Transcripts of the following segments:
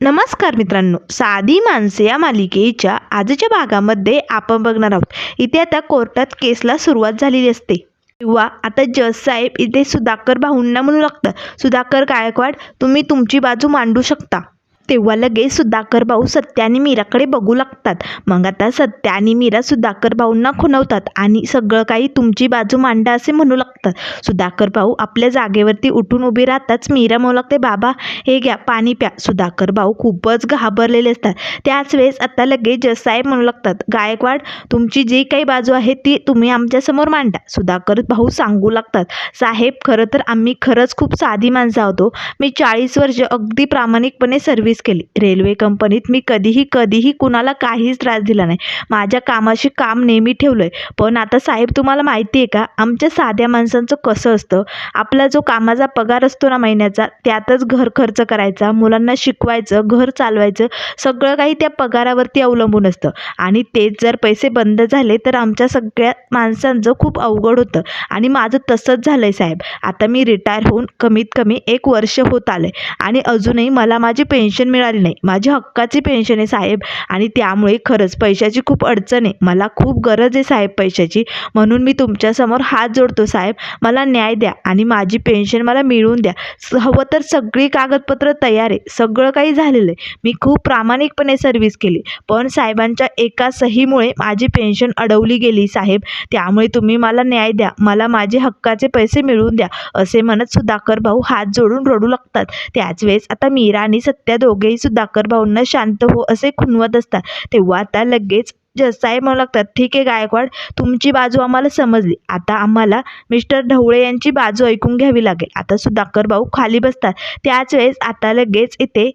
नमस्कार मित्रांनो साधी माणसे या मालिकेच्या आजच्या भागामध्ये आपण बघणार आहोत. इथे आता कोर्टात केसला सुरुवात झालेली असते. किंवा आता जज साहेब इथे सुधाकर भाऊंना म्हणू लागतात. सुधाकर गायकवाड तुम्ही तुमची बाजू मांडू शकता. तेव्हा लगेच सुधाकर भाऊ सत्या आणि मीराकडे बघू लागतात. मग आता सत्या आणि मीरा सुधाकर भाऊंना खुणवतात आणि सगळं काही तुमची बाजू मांडा असे म्हणू लागतात. सुधाकर भाऊ आपल्या जागेवरती उठून उभी राहताच मीरा म्हणू लागते बाबा हे घ्या पाणी प्या. सुधाकर भाऊ खूपच घाबरलेले असतात. त्याच वेळेस आता लगेच जसाहेब म्हणू लागतात गायकवाड तुमची जी काही बाजू आहे ती तुम्ही आमच्यासमोर मांडा. सुधाकर भाऊ सांगू लागतात साहेब खरं तर आम्ही खरंच खूप साधी माणसं आहोतो हो. मी चाळीस वर्ष अगदी प्रामाणिकपणे सर्व्हिस केली. रेल्वे कंपनीत मी कधीही कधीही कुणाला काहीच त्रास दिला नाही. माझ्या कामाशी काम नेहमी ठेवलं आहे पण आता साहेब तुम्हाला माहिती आहे का? आमच्या साध्या माणसांचं कसं असतं? आपला जो कामाचा पगार असतो ना महिन्याचा त्यातच घर खर्च करायचा मुलांना शिकवायचं घर चालवायचं सगळं काही त्या पगारावरती अवलंबून असतं. आणि तेच जर पैसे बंद झाले तर आमच्या सगळ्या माणसांचं खूप अवघड होतं. आणि माझं तसंच झालं आहे साहेब. आता मी रिटायर होऊन कमीत कमी एक वर्ष होत आलं आहे आणि अजूनही मला माझी पेन्शन मिळाली नाही. माझी हक्काची पेन्शन आहे साहेब. आणि त्यामुळे खरंच पैशाची खूप अडचण आहे. मला खूप गरज आहे साहेब पैशाची. म्हणून मी तुमच्यासमोर हात जोडतो साहेब. मला न्याय द्या आणि माझी पेन्शन मला मिळवून द्या. स- हवं तर सगळी कागदपत्र तयार आहे. सगळं काही झालेलं आहे. मी खूप प्रामाणिकपणे सर्व्हिस केली. पण साहेबांच्या एका सहीमुळे माझी पेन्शन अडवली गेली साहेब. त्यामुळे तुम्ही मला न्याय द्या. मला माझे हक्काचे पैसे मिळवून द्या. असे म्हणत सुधाकर भाऊ हात जोडून रडू लागतात. त्याच वेळेस आता मीरा आणि सत्या दोघेही सुधाकर भाऊंना शांत हो असे खुणवत असतात. तेव्हा आता लगेच जसाई म्हणू लागतात ठीक आहे गायकवाड तुमची बाजू आम्हाला समजली. आता आम्हाला मिस्टर ढवळे यांची बाजू ऐकून घ्यावी लागेल. आता सुधाकर भाऊ खाली बसतात. त्याच वेळेस आता लगेच इथे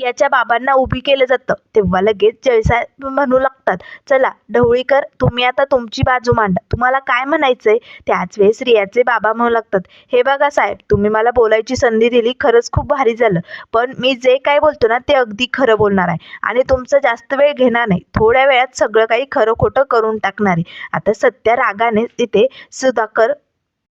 याच्या बाबांना उभी केलं जातं. तेव्हा लगेच जयसाहेब म्हणू लागतात. चला ढवळीकर तुम्ही आता तुमची बाजू मांडा. तुम्हाला काय म्हणायचंय? त्याच वेळेस रियाचे बाबा म्हणू लागतात. हे बघा साहेब तुम्ही मला बोलायची संधी दिली खरंच खूप भारी झालं. पण मी जे काय बोलतो ना ते अगदी खरं बोलणार आहे. आणि तुमचं जास्त वेळ घेणार नाही. थोड्या वेळात सगळं काही खरं खोटं करून टाकणार आहे. आता सत्या रागाने तिथे सुधाकर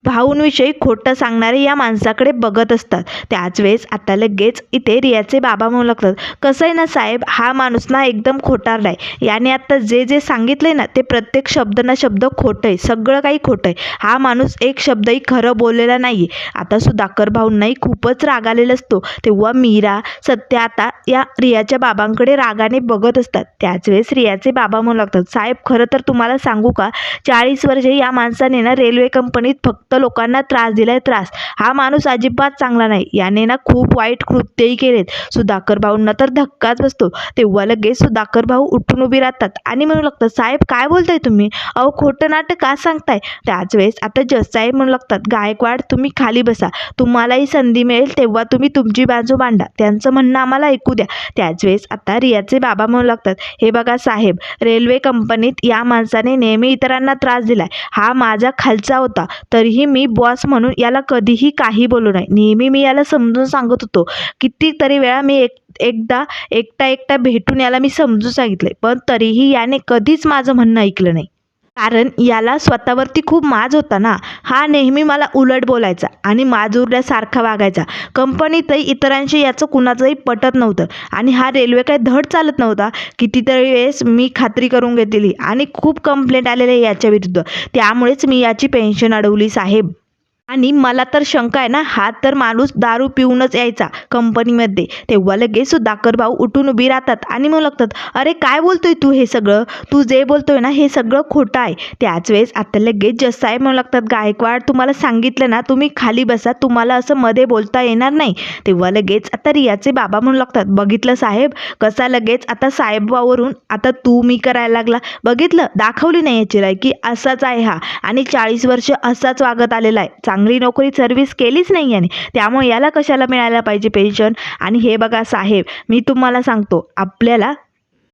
भाऊंविषयी खोटं सांगणारे या माणसाकडे बघत असतात. त्याच वेळेस आता लगेच इथे रियाचे बाबा म्हणू लागतात कसं आहे ना साहेब हा माणूस ना एकदम खोटारला आहे. याने आता जे जे सांगितले ना ते प्रत्येक शब्द ना शब्द खोटं आहे. सगळं काही खोटं आहे. हा माणूस एक शब्दही खरं बोललेला नाही आहे आता सुधाकर भाऊंनाही खूपच राग आलेला असतो. तेव्हा मीरा सत्या आता या रियाच्या बाबांकडे रागाने बघत असतात. त्याच वेळेस रियाचे बाबा म्हणू लागतात साहेब खरं तर तुम्हाला सांगू का? चाळीस वर्षे या माणसाने ना रेल्वे कंपनीत फक्त लोकांना त्रास दिलाय त्रास. हा माणूस अजिबात चांगला नाही. याने ना खूप वाईट कृत्यही केलेत. सुधाकर भाऊंना तर धक्काच बसतो. तेव्हा लगेच सुधाकर भाऊ उठून उभी राहतात आणि म्हणू लागतात साहेब काय बोलताय तुम्ही? अहो खोटं नाटक का सांगताय? त्याच वेळेस आता जस साहेब म्हणू लागतात गायकवाड तुम्ही खाली बसा. तुम्हालाही संधी मिळेल तेव्हा तुम्ही तुमची बाजू मांडा. त्यांचं म्हणणं आम्हाला ऐकू द्या. त्याच वेळेस आता रियाचे बाबा म्हणू लागतात हे बघा साहेब रेल्वे कंपनीत या माणसाने नेहमी इतरांना त्रास दिलाय. हा माझा खालचा होता. तरीही मी बॉस म्हणून याला कधीही काही बोलू नाही नेहमी मी याला समजून सांगत होतो. कितीतरी वेळा मी एक एकदा एकटा एकटा भेटून याला मी समजून सांगितले पण तरीही याने कधीच माझं म्हणणं ऐकलं नाही. कारण याला स्वतःवरती खूप माज होता ना. हा नेहमी मला उलट बोलायचा आणि माजुरल्यासारखा वागायचा. कंपनीतही इतरांशी याचं कुणाचंही पटत नव्हतं आणि हा रेल्वे काय धड चालत नव्हता कितीतरी वेळेस मी खात्री करून घेतलेली आणि खूप कंप्लेंट आलेले याच्या विरुद्ध. त्यामुळेच मी याची पेन्शन अडवली साहेब. आणि मला तर शंका आहे ना हा तर माणूस दारू पिऊनच यायचा कंपनीमध्ये. तेव्हा लगेच सुधाकर भाऊ उठून उभी राहतात आणि मग लागतात अरे काय बोलतोय तू हे सगळं? तू जे बोलतोय ना हे सगळं खोटं आहे. त्याच वेळेस आता लगेच जज साहेब म्हणू लागतात गायकवाड तुम्हाला सांगितलं ना तुम्ही खाली बसा तुम्हाला असं मध्ये बोलता येणार नाही. तेव्हा लगेच आता रियाचे बाबा म्हणू लागतात बघितलं साहेब कसा लगेच आता साहेबावरून आता तू मी करायला लागला. बघितलं दाखवली नाही याची लायकी असाच आहे हा. आणि चाळीस वर्ष असाच वागत आलेला आहे. चांगली नोकरी सर्व्हिस केलीच नाही याने त्यामुळे याला कशाला मिळायला पाहिजे पेन्शन आणि हे बघा साहेब मी तुम्हाला सांगतो आपल्याला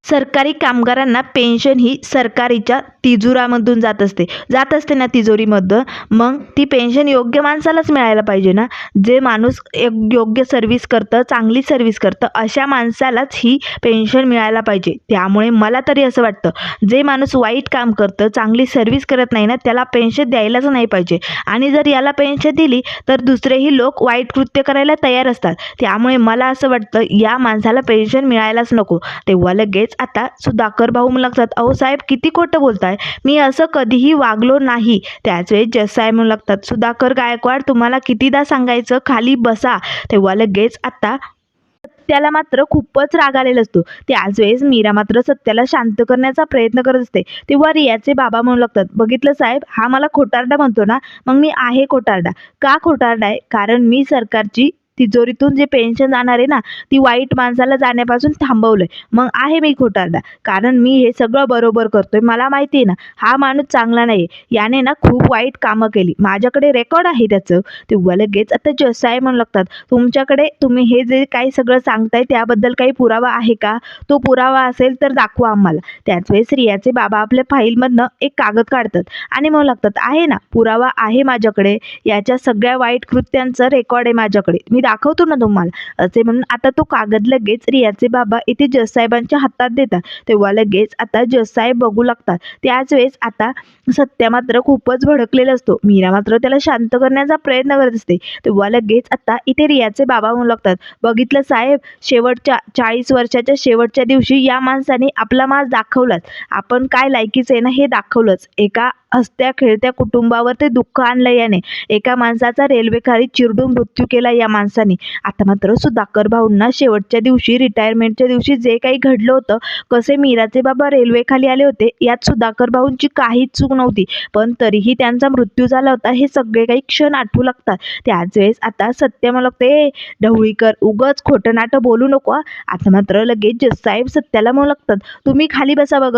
सरकारी कामगारांना पेन्शन ही सरकारीच्या तिजोरामधून जात असते. जात असते ना तिजोरीमधून मग ती पेन्शन योग्य माणसालाच मिळायला पाहिजे ना? जे माणूस एक योग्य सर्व्हिस करतं चांगली सर्व्हिस करतं अशा माणसालाच ही पेन्शन मिळायला पाहिजे. त्यामुळे मला तरी असं वाटतं जे माणूस वाईट काम करतं चांगली सर्व्हिस करत नाही ना त्याला पेन्शन द्यायलाच नाही पाहिजे. आणि जर याला पेन्शन दिली तर दुसरेही लोक वाईट कृत्य करायला तयार असतात. त्यामुळे मला असं वाटतं या माणसाला पेन्शन मिळायलाच नको. तेव्हा लगेच आता सुधाकर भाऊ म्हणू लागतात अहो साहेब किती खोटं बोलताय? मी असं कधीही वागलो नाही. त्याच वेळेस जससाहेब म्हणू लागतात सुधाकर गायकवाड तुम्हाला कितीदा सांगायचं? खाली बसा. तेव्हा लगेच आता सत्याला मात्र खूपच राग आलेला असतो. त्याच वेळेस मीरा मात्र सत्याला शांत करण्याचा प्रयत्न करत असते. तेव्हा रियाचे बाबा म्हणू लागतात बघितलं साहेब हा मला खोटारडा म्हणतो ना मग मी आहे खोटारडा. का खोटारडा आहे? कारण मी सरकारची तिजोरीतून जे पेन्शन जाणार आहे ना ती वाईट माणसाला जाण्यापासून थांबवलंय. मग आहे मी खोटारदा कारण मी हे सगळं बरोबर करतोय. मला माहिती आहे ना हा माणूस चांगला नाही याने ना खूप वाईट कामं केली. माझ्याकडे रेकॉर्ड आहे त्याचं. तेव्हा लगेच आता जसं आहे म्हणू लागतात. तुमच्याकडे तुम्ही हे जे काही सगळं सांगताय त्याबद्दल काही पुरावा आहे का? तो पुरावा असेल तर दाखवा आम्हाला. त्याच वेळेस रियाचे बाबा आपल्या फाईलमधनं एक कागद काढतात. आणि म्हणू लागतात आहे ना पुरावा आहे माझ्याकडे. याच्या सगळ्या वाईट कृत्यांचं रेकॉर्ड आहे माझ्याकडे. मी दाखवतो ना तुम्हाला. असे म्हणून आता तो कागद लगेच रियाचे बाबा इथे जससाहेबांच्या हातात देतात. तेव्हा लगेच आता जज साहेब बघू लागतात. त्याच वेळेस आता सत्या मात्र खूपच भडकलेला असतो. मीरा मात्र त्याला शांत करण्याचा प्रयत्न करत असते. तेव्हा लगेच आता इथे रियाचे बाबा म्हणू लागतात. बघितलं साहेब? शेवटच्या चाळीस वर्षाच्या शेवटच्या दिवशी या माणसाने आपला मास दाखवलाच. आपण काय लायकीचं आहे ना हे दाखवलंच. एका हसत्या खेळत्या कुटुंबावर ते दुःख आणलं याने. एका माणसाचा रेल्वेखाली चिरडून मृत्यू केला या माणसाने. आता मात्र सुधाकर भाऊंना शेवटच्या दिवशी रिटायरमेंटच्या दिवशी जे काही घडलं होतं कसे मीराचे बाबा रेल्वेखाली आले होते यात सुधाकर भाऊंची काहीच चूक नव्हती. पण तरीही त्यांचा मृत्यू झाला होता हे सगळे काही क्षण आठवू लागतात. त्याच वेळेस आता सत्य मला ते ढवळीकर उगच खोटं नाटं बोलू नको आता मात्र लगेच जज साहेब सत्याला म्हणू लागतात तुम्ही खाली बसा बघ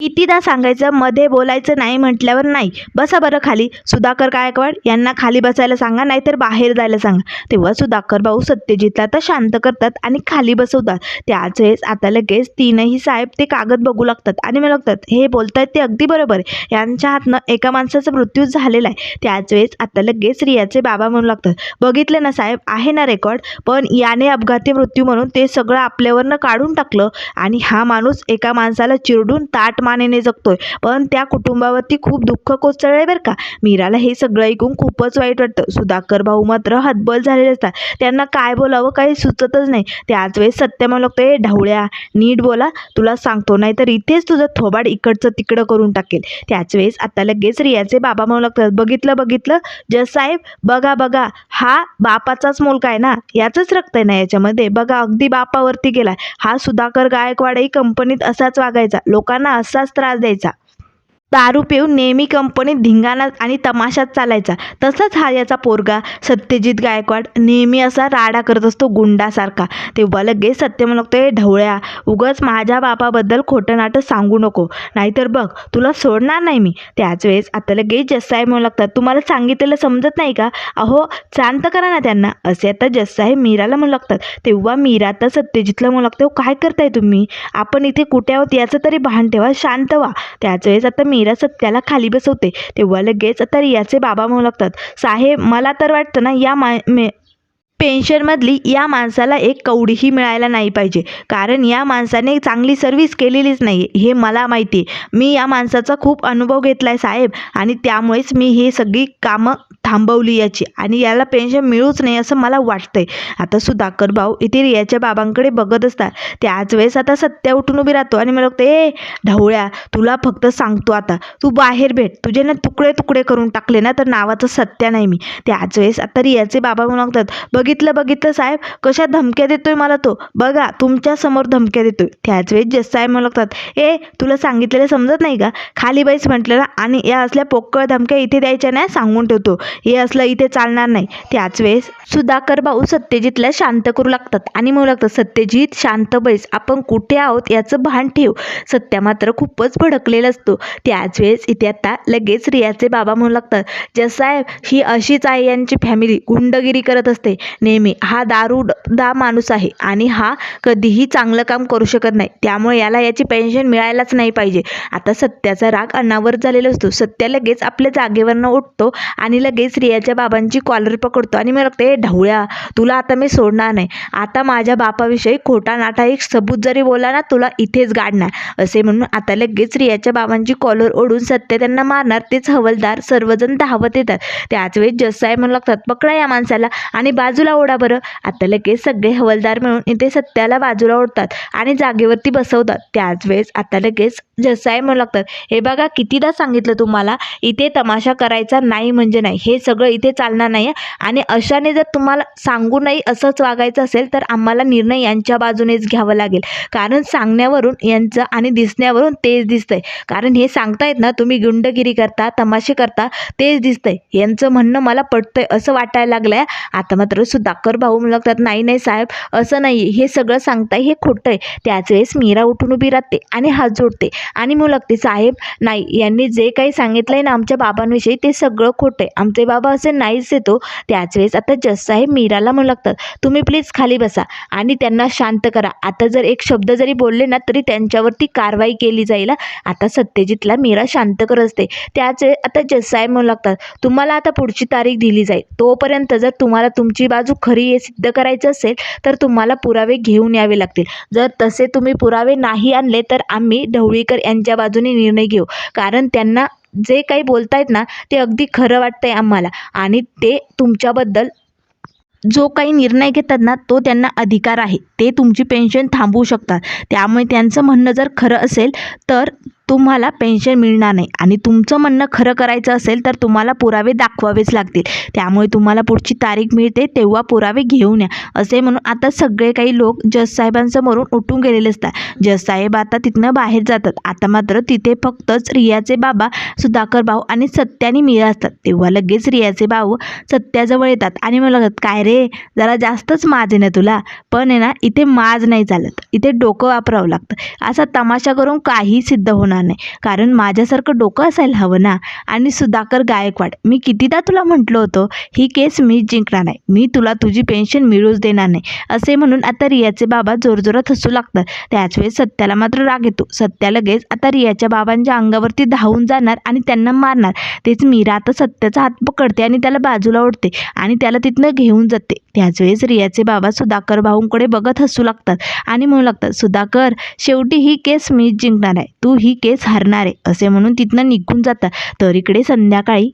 कितीदा सांगायचं मध्ये बोलायचं नाही म्हटल्यावर नाही. बसा बरं खाली. सुधाकर गायकवाड यांना खाली बसायला सांगा नाहीतर बाहेर जायला सांगा. तेव्हा सुधाकर भाऊ सत्यजितला तर शांत करतात आणि खाली बसवतात. त्याच वेळेस आता लगेच तीनही साहेब ते कागद बघू लागतात आणि मला लागतात हे बोलतायत ते अगदी बरोबर. आहे यांच्या हातनं एका माणसाचा मृत्यू झालेला आहे. त्याच वेळेस आता लगेच रियाचे बाबा म्हणू लागतात. बघितलं ना साहेब आहे ना रेकॉर्ड? पण याने अपघाती मृत्यू म्हणून ते सगळं आपल्यावरनं काढून टाकलं आणि हा माणूस एका माणसाला चिरडून ताट मानेने जगतोय. पण त्या कुटुंबावरती खूप दुःख कोसळलंय बरं का. मीराला हे सगळं ऐकून खूपच वाईट वाटतं. सुधाकर भाऊ मात्र हतबल झालेले असतात. त्यांना काय बोलावं काही सुचतच नाही. त्याच वेळेस सत्य म्हणू लागतो ए ढवळ्या नीट बोला. तुला सांगतो नाही तर इथेच तुझं थोबाड इकडचं तिकडं करून टाकेल. त्याच वेळेस आता लगेच रियाचे बाबा म्हणू लागतात बघितलं बघितलं. जसाहेब साहेब बघा बघा. हा बापाचाच मुलगा आहे ना? याचंच रक्त आहे ना याच्यामध्ये? बघा अगदी बापावरती गेलाय. हा सुधाकर गायकवाडही कंपनीत असाच वागायचा. लोकांना असं त्रास द्यायचा दारू पिऊन नेहमी कंपनीत धिंगाणा आणि तमाशात चालायचा. तसाच हा याचा पोरगा सत्यजित गायकवाड नेहमी असा राडा करत असतो गुंडासारखा. तेव्हा लगेच सत्य म्हणतो लागतो ढवळ्या उगच माझ्या बापाबद्दल खोटं नाटं सांगू नको. नाहीतर बघ तुला सोडणार नाही मी. त्याच वेळेस आता लगेच जससाहेब म्हणू लागतात तुम्हाला सांगितलेलं समजत नाही का? अहो शांत करा ना त्यांना. असे आता जससाहेब मीराला म्हणू लागतात. तेव्हा मीरा आता सत्यजितला म्हणू लागते काय करताय तुम्ही? आपण इथे कुठे आहोत? याचं तरी भान ठेवा शांत व्हा. त्याच वेळेस आता मीरा सत्याला खाली बसवते. तेव्हा लगेच तर याचे बाबा म्हणू लागतात साहेब मला तर वाटतं ना या मा मे पेन्शनमधली या माणसाला एक कवडीही मिळायला नाही पाहिजे. कारण या माणसाने चांगली सर्व्हिस केलेलीच नाही. हे मला माहिती आहे. मी या माणसाचा खूप अनुभव घेतला आहे साहेब. आणि त्यामुळेच मी हे सगळी कामं थांबवली याची. आणि याला पेन्शन मिळूच नाही असं मला वाटतंय. आता सुधाकर भाऊ इथे रियाच्या बाबांकडे बघत असतात. त्याच वेळेस आता सत्या उठून उभी राहतो आणि मला वाटतं ए ढवळ्या तुला फक्त सांगतो आता. तू बाहेर भेट. तुझे ना तुकडे तुकडे करून टाकले ना तर नावाचं सत्या नाही मी. त्याच वेळेस आता रियाचे बाबा म्हणू लागतात बघितलं बघितलं साहेब कशा धमक्या देतोय मला तो. बघा तुमच्यासमोर धमक्या देतोय. त्याच वेळेस जस साहेब म्हणू लागतात ए तुला सांगितलेलं समजत नाही का? खाली बाईस म्हटलं ना आणि या असल्या पोकळ धमक्या इथे द्यायच्या नाही सांगून ठेवतो. हे असलं इथे चालणार नाही. त्याच वेळेस सुधाकर भाऊ सत्यजितला शांत करू लागतात आणि म्हणू लागतात सत्यजित शांत बैस आपण कुठे आहोत याचं भान ठेव सत्या मात्र खूपच भडकलेला असतो. त्याच वेळेस इथे आता लगेच रियाचे बाबा म्हणू लागतात जसाहेब ही अशीच आहे यांची फॅमिली गुंडगिरी करत असते. नेहमी हा दारूदा माणूस आहे आणि हा कधीही चांगलं काम करू शकत नाही. त्यामुळे याला याची पेन्शन मिळायलाच नाही पाहिजे. आता सत्याचा राग अनावर झालेला असतो. सत्या लगेच आपल्या जागेवरनं उठतो आणि लगेच रियाच्या बाबांची कॉलर पकडतो आणि मी लागते ढवळ्या तुला आता मी सोडणार नाही. आता माझ्या बापाविषयी खोटा नाटा एक सबूत जरी बोला ना तुला इथेच गाडणार. असे म्हणून आता लगेच रियाच्या बाबांची कॉलर ओढून सत्य त्यांना मारणार. तेच हवलदार सर्वजण धावत येतात. त्याच वेळेस जसाहेब म्हणू लागतात पकडा या माणसाला आणि बाजूला ओढा बरं. आता लगेच सगळे हवलदार मिळून इथे सत्याला बाजूला ओढतात आणि जागेवरती बसवतात. त्याच वेळेस आता लगेच जसाहेब म्हणू लागतात हे बघा कितीदा सांगितलं तुम्हाला? इथे तमाशा करायचा नाही म्हणजे नाही. हे सगळं इथे चालणार नाही आणि अशाने जर तुम्हाला सांगूनही असंच वागायचं असेल तर आम्हाला निर्णय यांच्या बाजूनेच घ्यावा लागेल. कारण सांगण्यावरून यांचं आणि दिसण्यावरून तेच दिसतंय. कारण हे सांगतायत ना तुम्ही गुंडगिरी करता तमाशे करता तेच दिसतंय. यांचं म्हणणं मला पटतंय असं वाटायला लागलंय. आता मात्र सुधाकर भाऊ म्हणू लागतात नाही नाही साहेब असं नाही हे सगळं सांगताय हे खोटं आहे त्याच वेळेस मीरा उठून उभी राहते आणि हात जोडते. आणि म्हणू लागते साहेब नाही यांनी जे काही सांगितलंय ना आमच्या बाबांविषयी ते सगळं खोटं आहे आमचे बाबा असे नाहीच येतो त्याच वेळेस आता जज मीराला म्हणू लागतात तुम्ही प्लीज खाली बसा आणि त्यांना शांत करा. आता जर एक शब्द जरी बोलले ना तरी त्यांच्यावरती कारवाई केली जाईल आता सत्यजितला मीरा शांत करत असते. त्याच वेळेस आता जज म्हणू लागतात तुम्हाला आता पुढची तारीख दिली जाईल. तोपर्यंत जर तुम्हाला तुमची बाजू खरी हे सिद्ध करायचं असेल तर तुम्हाला पुरावे घेऊन यावे लागतील. जर तसे तुम्ही पुरावे नाही आणले तर आम्ही ढवळीकर यांच्या बाजूने निर्णय घेऊ. कारण त्यांना जे काही बोलतायत ना ते अगदी खरं वाटतंय आम्हाला. आणि ते तुमच्याबद्दल जो काही निर्णय घेतात ना तो त्यांना अधिकार आहे. ते तुमची पेन्शन थांबवू शकतात. त्यामुळे त्यांचं म्हणणं जर खरं असेल तर तुम्हाला पेन्शन मिळणार नाही. आणि तुमचं म्हणणं खरं करायचं असेल तर तुम्हाला पुरावे दाखवावेच लागतील. त्यामुळे तुम्हाला पुढची तारीख मिळते तेव्हा पुरावे घेऊन या. असे म्हणून आता सगळे काही लोक जजसाहेबांसमोरून उठून गेलेले असतात. जज साहेब आता तिथनं बाहेर जातात. आता मात्र तिथे फक्तच रियाचे बाबा सुधाकर भाऊ आणि सत्याने मिळा असतात. तेव्हा लगेच रियाचे भाऊ सत्याजवळ येतात आणि मला लागतात काय रे? जरा जास्तच माज आहे ना तुला? पण आहे ना इथे माज नाही चालत. इथे डोकं वापरावं लागतं. असा तमाशा करून काही सिद्ध होणार नाही. कारण माझ्यासारखं डोकं असायला हवं ना. आणि सुधाकर गायकवाड मी कितीदा तुला म्हटलं होतं ही केस मी जिंकणार नाही. मी तुला तुझी पेन्शन मिळूच देणार नाही. असे म्हणून आता रियाचे बाबा जोरजोरात हसू लागतात. त्याच वेळेस सत्याला मात्र राग येतो. सत्या लगेच आता रियाच्या बाबांच्या अंगावरती धावून जाणार आणि त्यांना मारणार. तेच मीरा आता सत्याचा हात पकडते आणि त्याला बाजूला ओढते आणि त्याला तिथनं घेऊन जाते. त्याच वेळेस रियाचे बाबा सुधाकर भाऊंकडे बघत हसू लागतात आणि म्हणू लागतात सुधाकर शेवटी ही केस मीच जिंकणार आहे. तू ही केस हरणार आहे असे म्हणून तिथनं निघून जातात. तर इकडे संध्याकाळी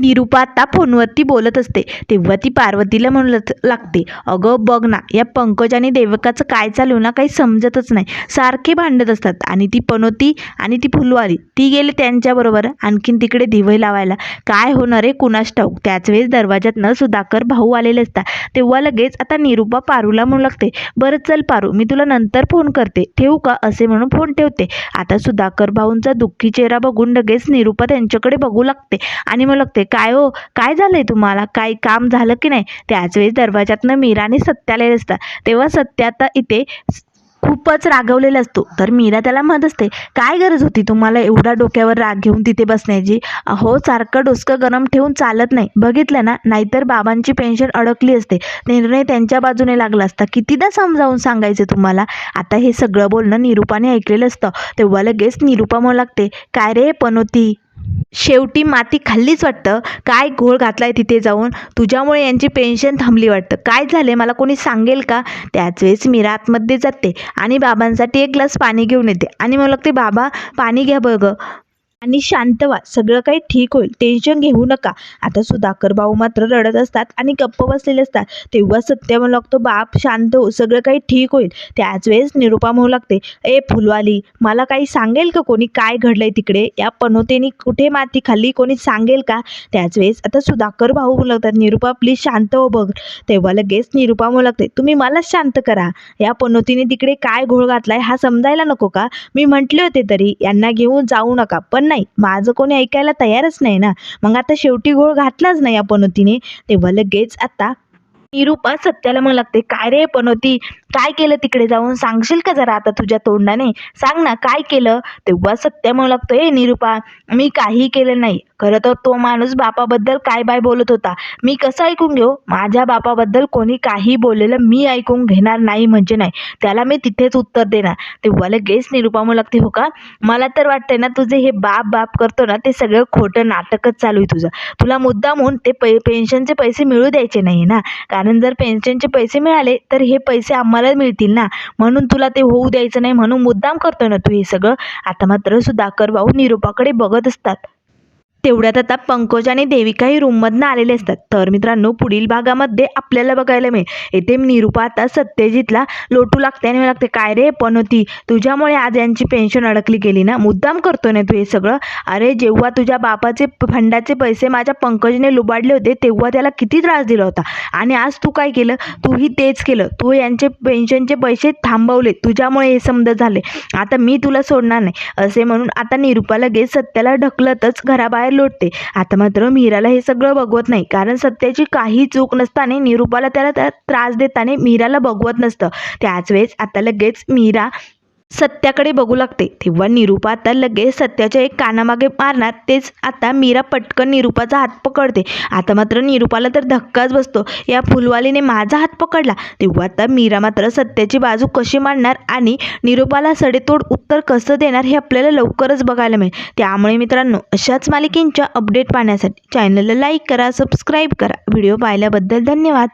निरूपा आता फोनवरती बोलत असते. तेव्हा ती पार्वतीला म्हणू लागते अगं बघ ना या पंकज आणि देवकाचं काय चालू ना काही समजतच नाही. सारखे भांडत असतात आणि ती पनोती आणि ती फुलवाली ती गेली त्यांच्याबरोबर आणखीन तिकडे दिवे लावायला. काय होणार आहे कुणास ठाऊक? त्याच वेळेस दरवाजातनं सुधाकर भाऊ आलेले असतात. तेव्हा लगेच आता निरूपा पारूला म्हणू लागते बरं चल पारू मी तुला नंतर फोन करते. ठेवू का? असे म्हणून फोन ठेवते. आता सुधाकर भाऊंचा दुःखी चेहरा बघून लगेच निरूपा त्यांच्याकडे बघू लागते आणि मग लागते काय हो? काय झालंय तुम्हाला? काही काम झालं की नाही? त्याच वेळेस दरवाजातनं मीराने सत्याला येत असतात तेव्हा सत्या आता इथे खूपच रागवलेला असतो. तर मीरा त्याला म्हणत असते काय गरज होती तुम्हाला एवढा डोक्यावर राग घेऊन तिथे बसण्याची? हो सारखं डोसकं गरम ठेवून चालत नाही. बघितलं ना? नाहीतर बाबांची पेन्शन अडकली असते. निर्णय त्यांच्या बाजूने लागला असता. कितीदा समजावून सांगायचं तुम्हाला? आता हे सगळं बोलणं निरूपाने ऐकलेलं असतं. तेव्हा लगेच निरूपा म्हणू लागते काय रे पनोती? शेवटी माती खाल्लीच वाटतं. काय घोळ घातलाय तिथे जाऊन? तुझ्यामुळे यांची पेन्शन थांबली वाटतं. काय झाले मला कोणी सांगेल का? त्याच वेळेस मी रातमध्ये जाते आणि बाबांसाठी एक ग्लास पाणी घेऊन येते. आणि मला लागते बाबा पाणी घ्या बघ. आणि शांत व्हा. सगळं काही ठीक होईल. टेन्शन घेऊ नका. आता सुधाकर भाऊ मात्र रडत असतात आणि गप्प बसलेले असतात. तेव्हा सत्य म्हणू लागतो बाप शांत हो. सगळं काही ठीक होईल. त्याच वेळेस निरुपा म्हणू लागते ए फुलवाली मला काही सांगेल का कोणी? काय घडलंय तिकडे? या पनोतेनी कुठे माती खाल्ली? कोणी सांगेल का? त्याच वेळेस आता सुधाकर भाऊ म्हणू लागतात निरुपा प्लीज शांत हो बघ. तेव्हा लगेच निरुपा म्हणू लागते तुम्ही मलाच शांत करा. या पनोतीने तिकडे काय घोळ घातलाय हा समजायला नको का? मी म्हटले होते तरी. यांना घेऊन जाऊ नका. पण नाही. माझं कोणी ऐकायला तयारच नाही ना. मग आता शेवटी घोळ घातलाच नाही या पनोतीने. तेव्हा लगेच आता निरूपा सत्याला मग लागते काय रे पनोती? काय केलं तिकडे जाऊन? सांगशील का जरा आता तुझ्या तोंडाने? सांग ना काय केलं? तेव्हा सत्य म्हणू लागतो ए निरूपा मी काही केलं नाही. खरं तर तो माणूस बापाबद्दल काय बाय बोलत होता? मी कसं ऐकून घेऊ? माझ्या बापाबद्दल कोणी काही बोललेलं मी ऐकून घेणार नाही म्हणजे नाही. त्याला मी तिथेच उत्तर देणार. तेव्हा लगेच निरूपा म्हणू लागते हो का? मला तर वाटतंय ना तुझे हे बाप बाप करतो ना ते सगळं खोटं नाटकच चालू आहे तुझं. तुला मुद्दामून ते पै पेन्शनचे पैसे मिळू द्यायचे नाही ना? कारण जर पेन्शनचे पैसे मिळाले तर हे पैसे आम्हाला मिळतील ना. म्हणून तुला ते होऊ द्यायचं नाही म्हणून मुद्दाम करतोय ना तू हे सगळं. आता मात्र सुधाकर भाऊ निरूपाकडे बघत असतात. तेवढ्यात आता पंकज आणि देविकाही रूममधनं आलेले असतात. तर मित्रांनो पुढील भागामध्ये आपल्याला बघायला मिळेल. येथे निरूपा आता सत्यजितला लोटू लागते आणि लागते. काय रे पण होती तुझ्यामुळे आज यांची पेन्शन अडकली गेली ना? मुद्दाम करतो ना तू हे सगळं? अरे जेव्हा तुझ्या बापाचे फंडाचे पैसे माझ्या पंकजने लुबाडले होते तेव्हा त्याला किती त्रास दिला होता. आणि आज तू काय केलं? तूही तेच केलं. तू यांचे पेन्शनचे पैसे थांबवले. तुझ्यामुळे हे समज झाले. आता मी तुला सोडणार नाही. असे म्हणून आता निरूपा लगेच सत्याला ढकलतच घराबाहेर लोटते. आता मात्र मीराला हे सगळं बघवत नाही. कारण सत्याची काही चूक नसताना निरूपाला त्याला त्या त्रास देताना मीराला बघवत नसतं. त्याच वेळेस आता लगेच मीरा सत्याकडे बघू लागते. तेव्हा निरूपा आता लगेच सत्याच्या एक कानामागे मारणार. तेच आता मीरा पटकन निरूपाचा हात पकडते. आता मात्र निरूपाला तर धक्काच बसतो. या फुलवालीने माझा हात पकडला. तेव्हा आता मीरा मात्र सत्याची बाजू कशी मांडणार आणि निरूपाला सडेतोड उत्तर कसं देणार हे आपल्याला लवकरच बघायला मिळेल. त्यामुळे मित्रांनो अशाच मालिकेंच्या अपडेट पाहण्यासाठी चॅनलला लाईक करा सबस्क्राईब करा. व्हिडिओ पाहिल्याबद्दल धन्यवाद.